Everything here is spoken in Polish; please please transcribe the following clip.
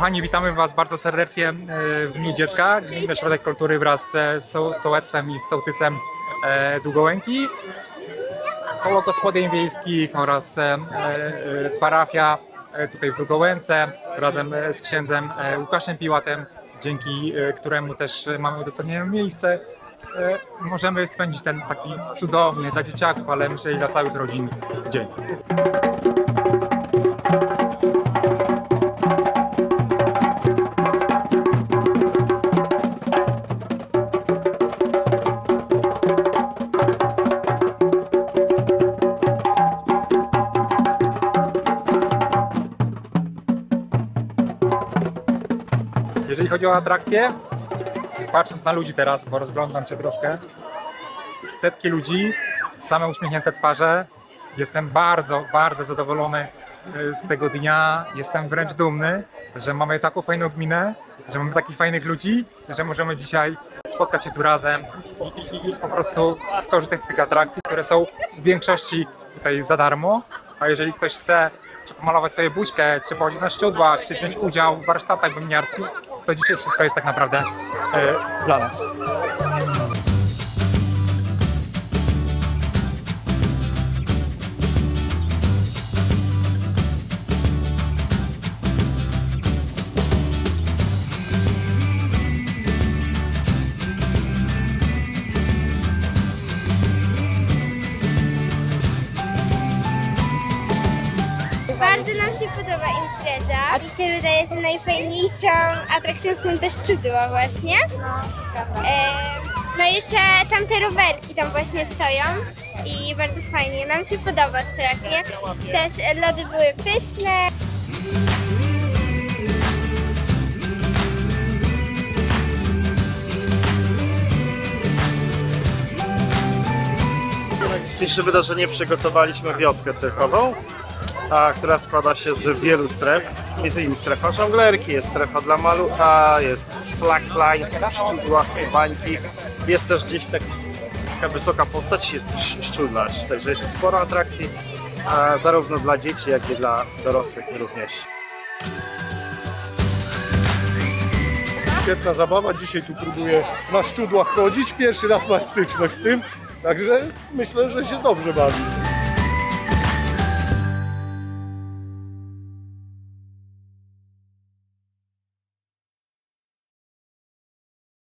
Kochani, witamy Was bardzo serdecznie e, w Dniu Dziecka. Gminny Ośrodek Kultury wraz z so- sołectwem i sołtysem e, Długołęki, koło gospodyń wiejskich oraz e, parafia tutaj w Długołęce razem z księdzem Łukaszem Piłatem, dzięki któremu też mamy udostępnione miejsce. Możemy spędzić ten taki cudowny dla dzieciaków, ale myślę i dla całych rodzin dzień. Jeżeli chodzi o atrakcje, patrząc na ludzi teraz, bo rozglądam się troszkę, setki ludzi, same uśmiechnięte twarze. Jestem bardzo, bardzo zadowolony y, z tego dnia. Jestem wręcz dumny, że mamy taką fajną gminę, że mamy takich fajnych ludzi, że możemy dzisiaj spotkać się tu razem i, i, i po prostu skorzystać z tych atrakcji, które są w większości tutaj za darmo. A jeżeli ktoś chce czy pomalować sobie buźkę, czy pochodzić na szczudłach, czy wziąć udział w warsztatach wymiarskich, to dzisiaj wszystko jest tak naprawdę e, dla nas. Bardzo nam się podoba impreza. Mi się wydaje, że najfajniejszą atrakcją są też czudła właśnie. E, no i jeszcze tamte rowerki tam właśnie stoją i bardzo fajnie. Nam się podoba strasznie. Też lody były pyszne. Dzisiejsze wydarzenie przygotowaliśmy wioskę cyrkową, a, która składa się z wielu stref. Między innymi strefa żonglerki, jest strefa dla malucha, jest slackline, szczudła, bańki. Jest też gdzieś tak, taka wysoka postać, jest też szczudlarz. Także jest sporo atrakcji, a, zarówno dla dzieci, jak i dla dorosłych również. Świetna zabawa. Dzisiaj tu próbuję na szczudłach chodzić. Pierwszy raz ma styczność z tym. Także myślę, że się dobrze bawi.